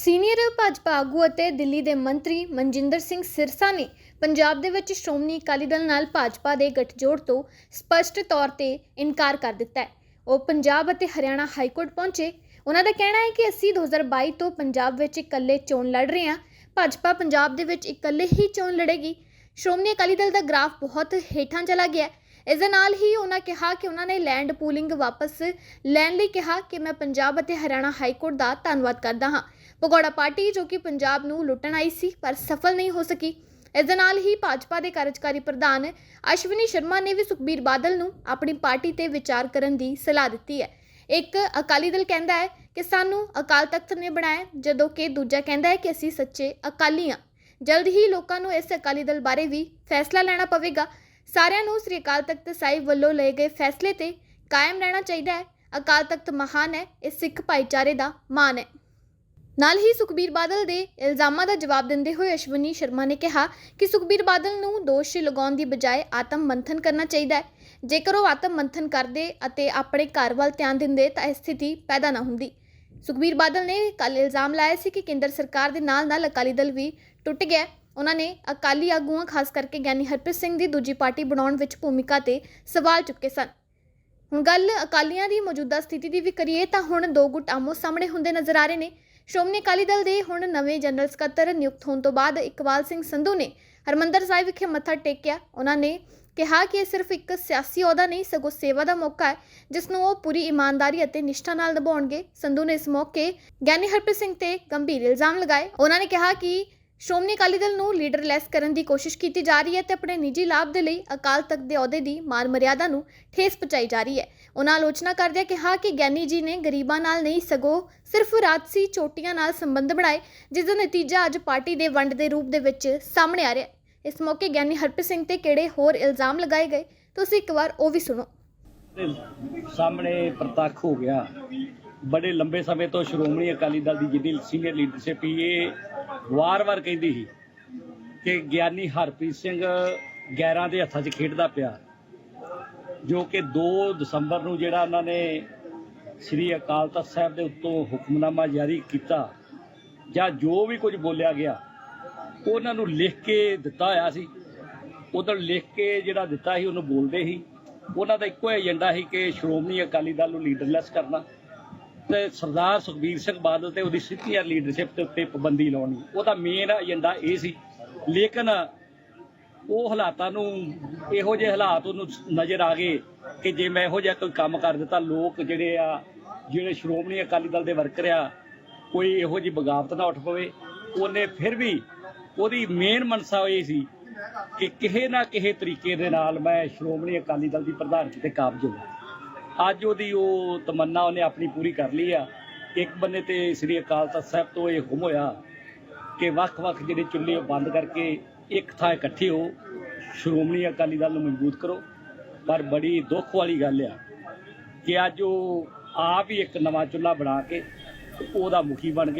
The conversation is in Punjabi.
ਸੀਨੀਅਰ ਭਾਜਪਾ ਆਗੂ ਅਤੇ ਦਿੱਲੀ ਦੇ ਮੰਤਰੀ ਮਨਜਿੰਦਰ ਸਿੰਘ ਸਿਰਸਾ ਨੇ ਪੰਜਾਬ ਦੇ ਵਿੱਚ ਸ਼੍ਰੋਮਣੀ ਅਕਾਲੀ ਦਲ ਨਾਲ ਭਾਜਪਾ ਦੇ ਗਠਜੋੜ ਤੋਂ ਸਪਸ਼ਟ ਤੌਰ ਤੇ ਇਨਕਾਰ ਕਰ ਦਿੱਤਾ ਹੈ। ਉਹ ਪੰਜਾਬ ਅਤੇ ਹਰਿਆਣਾ ਹਾਈ ਕੋਰਟ ਪਹੁੰਚੇ। ਉਹਨਾਂ ਦਾ ਕਹਿਣਾ ਹੈ ਕਿ ਅਸੀਂ 2022 ਤੋਂ ਪੰਜਾਬ ਵਿੱਚ ਇਕੱਲੇ ਚੋਣ ਲੜ ਰਹੇ ਹਾਂ। ਭਾਜਪਾ ਪੰਜਾਬ ਦੇ ਵਿੱਚ ਇਕੱਲੇ ਹੀ ਚੋਣ ਲੜੇਗੀ। ਸ਼੍ਰੋਮਣੀ ਅਕਾਲੀ ਦਲ ਦਾ ਗ੍ਰਾਫ ਬਹੁਤ ਹੇਠਾਂ ਚਲਾ ਗਿਆ ਹੈ। ਇਸ ਦੇ ਨਾਲ ਹੀ ਉਹਨਾਂ ਕਿਹਾ ਕਿ ਉਹਨਾਂ ਨੇ ਲੈਂਡ ਪੂਲਿੰਗ ਵਾਪਸ ਲੈਣ ਲਈ ਕਿਹਾ ਕਿ ਮੈਂ ਪੰਜਾਬ ਅਤੇ ਹਰਿਆਣਾ ਹਾਈ ਕੋਰਟ ਦਾ ਧੰਨਵਾਦ ਕਰਦਾ ਹਾਂ। ਭਗੌੜਾ ਪਾਰਟੀ ਜੋ ਕਿ ਪੰਜਾਬ ਨੂੰ ਲੁੱਟਣ ਆਈ ਸੀ, ਪਰ ਸਫਲ ਨਹੀਂ ਹੋ ਸਕੀ। ਇਸ ਦੇ ਨਾਲ ਹੀ ਭਾਜਪਾ ਦੇ ਕਾਰਜਕਾਰੀ ਪ੍ਰਧਾਨ ਅਸ਼ਵਨੀ ਸ਼ਰਮਾ ਨੇ ਵੀ ਸੁਖਬੀਰ ਬਾਦਲ ਨੂੰ ਆਪਣੀ ਪਾਰਟੀ ਤੇ ਵਿਚਾਰ ਕਰਨ ਦੀ ਸਲਾਹ ਦਿੱਤੀ ਹੈ। ਇੱਕ ਅਕਾਲੀ ਦਲ ਕਹਿੰਦਾ ਹੈ ਕਿ ਸਾਨੂੰ ਅਕਾਲ ਤਖਤ ਨੇ ਬਣਾਇਆ, ਜਦੋਂ ਕਿ ਦੂਜਾ ਕਹਿੰਦਾ ਹੈ ਕਿ ਅਸੀਂ ਸੱਚੇ ਅਕਾਲੀ ਹਾਂ। ਜਲਦ ਹੀ ਲੋਕਾਂ ਨੂੰ ਇਸ ਅਕਾਲੀ ਦਲ ਬਾਰੇ ਵੀ ਫੈਸਲਾ ਲੈਣਾ ਪਵੇਗਾ। ਸਾਰਿਆਂ ਨੂੰ ਸ੍ਰੀ ਅਕਾਲ ਤਖਤ ਸਾਹਿਬ ਵੱਲੋਂ ਲਏ ਗਏ ਫੈਸਲੇ ਤੇ ਕਾਇਮ ਰਹਿਣਾ ਚਾਹੀਦਾ ਹੈ। ਅਕਾਲ ਤਖਤ ਮਹਾਨ ਹੈ, ਇਹ ਸਿੱਖ ਭਾਈਚਾਰੇ ਦਾ ਮਾਨ ਹੈ। ਨਾਲ ਹੀ ਸੁਖਬੀਰ ਬਾਦਲ ਦੇ ਇਲਜ਼ਾਮਾਂ ਦਾ ਜਵਾਬ ਦਿੰਦੇ ਹੋਏ ਅਸ਼ਵਨੀ ਸ਼ਰਮਾ ਨੇ ਕਿਹਾ ਕਿ ਸੁਖਬੀਰ ਬਾਦਲ ਨੂੰ ਦੋਸ਼ ਲਗਾਉਣ ਦੀ ਬਜਾਏ ਆਤਮ ਮੰਥਨ ਕਰਨਾ ਚਾਹੀਦਾ ਹੈ। ਜੇਕਰ ਉਹ ਆਤਮ ਮੰਥਨ ਕਰਦੇ ਅਤੇ ਆਪਣੇ ਘਰ ਵੱਲ ਧਿਆਨ ਦਿੰਦੇ ਤਾਂ ਇਹ ਸਥਿਤੀ ਪੈਦਾ ਨਾ ਹੁੰਦੀ। ਸੁਖਬੀਰ ਬਾਦਲ ਨੇ ਕੱਲ ਇਲਜ਼ਾਮ ਲਾਇਆ ਸੀ ਕਿ ਕੇਂਦਰ ਸਰਕਾਰ ਦੇ ਨਾਲ ਨਾਲ ਅਕਾਲੀ ਦਲ ਵੀ ਟੁੱਟ ਗਿਆ ਉਹਨਾਂ ਨੇ ਅਕਾਲੀ ਆਗੂਆਂ, ਖਾਸ ਕਰਕੇ ਗਿਆਨੀ ਹਰਪ੍ਰੀਤ ਸਿੰਘ ਦੀ ਦੂਜੀ ਪਾਰਟੀ ਬਣਾਉਣ ਵਿੱਚ ਭੂਮਿਕਾ ਤੇ ਸਵਾਲ ਚੁੱਕੇ ਸਨ। ਹੁਣ ਗੱਲ ਅਕਾਲੀਆਂ ਦੀ ਮੌਜੂਦਾ ਸਥਿਤੀ ਦੀ ਵੀ ਕਰੀਏ ਤਾਂ ਹੁਣ ਦੋ ਗੁੱਟ ਆਮੋ ਸਾਹਮਣੇ ਹੁੰਦੇ ਨਜ਼ਰ ਆ ਰਹੇ ਨੇ। ਸ਼੍ਰੋਮਣੀ ਅਕਾਲੀ ਦਲ ਦੇ ਹੁਣ ਨਵੇਂ ਜਨਰਲ ਸਕੱਤਰ ਨਿਯੁਕਤ ਹੋਣ ਤੋਂ ਬਾਅਦ ਇਕਬਾਲ ਸਿੰਘ ਸੰਧੂ ਨੇ ਹਰਮੰਦਰ ਸਾਹਿਬ ਵਿਖੇ ਮੱਥਾ ਟੇਕਿਆ। ਉਹਨਾਂ ਨੇ ਕਿਹਾ ਕਿ ਇਹ ਸਿਰਫ ਇੱਕ ਸਿਆਸੀ ਅਹੁਦਾ ਨਹੀਂ, ਸਗੋਂ ਸੇਵਾ ਦਾ ਮੌਕਾ ਹੈ, ਜਿਸ ਨੂੰ ਉਹ ਪੂਰੀ ਇਮਾਨਦਾਰੀ ਅਤੇ ਨਿਸ਼ਠਾ ਨਾਲ ਨਿਭਾਉਣਗੇ। ਸੰਧੂ ਨੇ ਇਸ ਮੌਕੇ ਗਿਆਨੀ ਹਰਪ੍ਰੀਤ ਸਿੰਘ ਤੇ ਗੰਭੀਰ ਇਲਜ਼ਾਮ ਲਗਾਏ। ਉਹਨਾਂ ਨੇ ਕਿਹਾ ਕਿ ਸ਼੍ਰੋਮਣੀ ਅਕਾਲੀ ਦਲ ਨੂੰ ਲੀਡਰਲੈਸ ਕਰਨ ਦੀ ਕੋਸ਼ਿਸ਼ ਕੀਤੀ ਜਾ ਰਹੀ ਹੈ ਤੇ ਆਪਣੇ ਨਿੱਜੀ ਲਾਭ ਦੇ ਲਈ ਅਕਾਲ ਤਖਤ ਦੇ ਅਹੁਦੇ ਦੀ ਮਾਨ ਮਰਿਆਦਾ ਨੂੰ ਠੇਸ ਪਹੁੰਚਾਈ ਜਾ ਰਹੀ ਹੈ। ਉਹਨਾਂ ਆਲੋਚਨਾ ਕਰਦਿਆਂ ਕਿਹਾ ਕਿ ਗਿਆਨੀ ਜੀ ਨੇ ਗਰੀਬਾਂ ਨਾਲ ਨਹੀਂ, ਸਗੋਂ ਸਿਰਫ ਰਾਜਸੀ ਚੋਟੀਆਂ ਨਾਲ ਸੰਬੰਧ ਬਣਾਏ, ਜਿਸ ਦਾ ਨਤੀਜਾ ਅੱਜ ਪਾਰਟੀ ਦੇ ਵੰਡ ਦੇ ਰੂਪ ਦੇ ਵਿੱਚ ਸਾਹਮਣੇ ਆ ਰਿਹਾ ਹੈ। ਇਸ ਮੌਕੇ ਗਿਆਨੀ ਹਰਪ੍ਰੀਤ ਸਿੰਘ ਤੇ ਕਿਹੜੇ ਹੋਰ ਇਲਜ਼ਾਮ ਲਗਾਏ ਗਏ? ਤੁਸੀਂ ਇੱਕ ਵਾਰ ਉਹ ਵੀ ਸੁਣੋ। ਸਾਹਮਣੇ ਪ੍ਰਤੱਖ ਹੋ ਗਿਆ। ਬੜੇ ਲੰਬੇ ਸਮੇਂ ਤੋਂ ਸ਼੍ਰੋਮਣੀ ਅਕਾਲੀ ਦਲ ਦੀ ਜਿਹੜੀ ਸੀਨੀਅਰ ਲੀਡਰਸ਼ਿਪ ਇਹ ਵਾਰ-ਵਾਰ ਕਹਿੰਦੀ ਸੀ ਕਿ ਗਿਆਨੀ ਹਰਪ੍ਰੀਤ ਸਿੰਘ ਗੈਰਾਂ ਦੇ ਹੱਥਾਂ 'ਚ ਖੇਡਦਾ ਪਿਆ, ਜੋ ਕਿ 2 ਦਸੰਬਰ ਨੂੰ ਜਿਹੜਾ ਉਹਨਾਂ ਨੇ ਸ੍ਰੀ ਅਕਾਲ ਤਖਤ ਸਾਹਿਬ ਦੇ ਉੱਤੋਂ ਹੁਕਮਨਾਮਾ ਜਾਰੀ ਕੀਤਾ ਜਾਂ ਜੋ ਵੀ ਕੁਝ ਬੋਲਿਆ ਗਿਆ, ਉਹਨਾਂ ਨੂੰ ਲਿਖ ਕੇ ਦਿੱਤਾ ਹੋਇਆ ਸੀ। ਉਦੋਂ ਲਿਖ ਕੇ ਜਿਹੜਾ ਦਿੱਤਾ ਸੀ, ਉਹਨੂੰ ਬੋਲਦੇ ਸੀ। ਉਹਨਾਂ ਦਾ ਇੱਕੋ ਏਜੰਡਾ ਸੀ ਕਿ ਸ਼੍ਰੋਮਣੀ ਅਕਾਲੀ ਦਲ ਨੂੰ ਲੀਡਰਲੈਸ ਕਰਨਾ। ਤੇ ਸਰਦਾਰ ਸੁਖਬੀਰ ਸਿੰਘ ਬਾਦਲ ਤੇ ਉਹਦੀ ਸੀਨੀਅਰ ਲੀਡਰਸ਼ਿਪ ਦੇ ਉੱਤੇ ਪਾਬੰਦੀ ਲਾਉਣੀ ਉਹਦਾ ਮੇਨ ਏਜੰਡਾ ਇਹ ਸੀ। ਲੇਕਿਨ ਉਹ ਹਾਲਾਤਾਂ ਨੂੰ, ਇਹੋ ਜਿਹੇ ਹਾਲਾਤ ਉਹਨੂੰ ਨਜ਼ਰ ਆ ਗਏ ਕਿ ਜੇ ਮੈਂ ਇਹੋ ਜਿਹਾ ਕੋਈ ਕੰਮ ਕਰ ਦਿੱਤਾ, ਲੋਕ ਜਿਹੜੇ ਆ, ਜਿਹੜੇ ਸ਼੍ਰੋਮਣੀ ਅਕਾਲੀ ਦਲ ਦੇ ਵਰਕਰ ਆ, ਕੋਈ ਇਹੋ ਜਿਹੀ ਬਗਾਵਤ ਨਾ ਉੱਠ ਪਵੇ। ਉਹਨੇ ਫਿਰ ਵੀ ਉਹਦੀ ਮੇਨ ਮਨਸਾ ਇਹ ਸੀ ਕਿ ਕਿਸੇ ਨਾ ਕਿਸੇ ਤਰੀਕੇ ਦੇ ਨਾਲ ਮੈਂ ਸ਼੍ਰੋਮਣੀ ਅਕਾਲੀ ਦਲ ਦੀ ਪ੍ਰਧਾਨਗੀ ਤੇ ਕਾਬਜ ਹੋਵਾਂ। ਅੱਜ ਉਹਦੀ ਉਹ ਤਮੰਨਾ ਉਹਨੇ ਆਪਣੀ ਪੂਰੀ ਕਰ ਲਈ ਆ। ਇੱਕ ਬੰਨੇ ਤੇ ਸ੍ਰੀ ਅਕਾਲ ਤਖਤ ਸਾਹਿਬ ਤੋਂ ਇਹ ਹੁਕਮ ਹੋਇਆ ਕਿ ਵੱਖ-ਵੱਖ ਜਿਹੜੇ ਚੁੱਲ੍ਹੇ ਉਹ ਬੰਦ ਕਰਕੇ ਇੱਕ ਥਾਂ ਇਕੱਠੇ ਹੋ, ਸ਼੍ਰੋਮਣੀ ਅਕਾਲੀ ਦਲ ਨੂੰ ਮਜ਼ਬੂਤ ਕਰੋ। ਪਰ ਬੜੀ ਦੁੱਖ ਵਾਲੀ ਗੱਲ ਆ ਕਿ ਅੱਜ ਉਹ ਆਪ ਹੀ ਇੱਕ ਨਵਾਂ ਚੁੱਲ੍ਹਾ ਬਣਾ ਕੇ ਉਹਦਾ ਮੁਖੀ ਬਣ ਗਿਆ।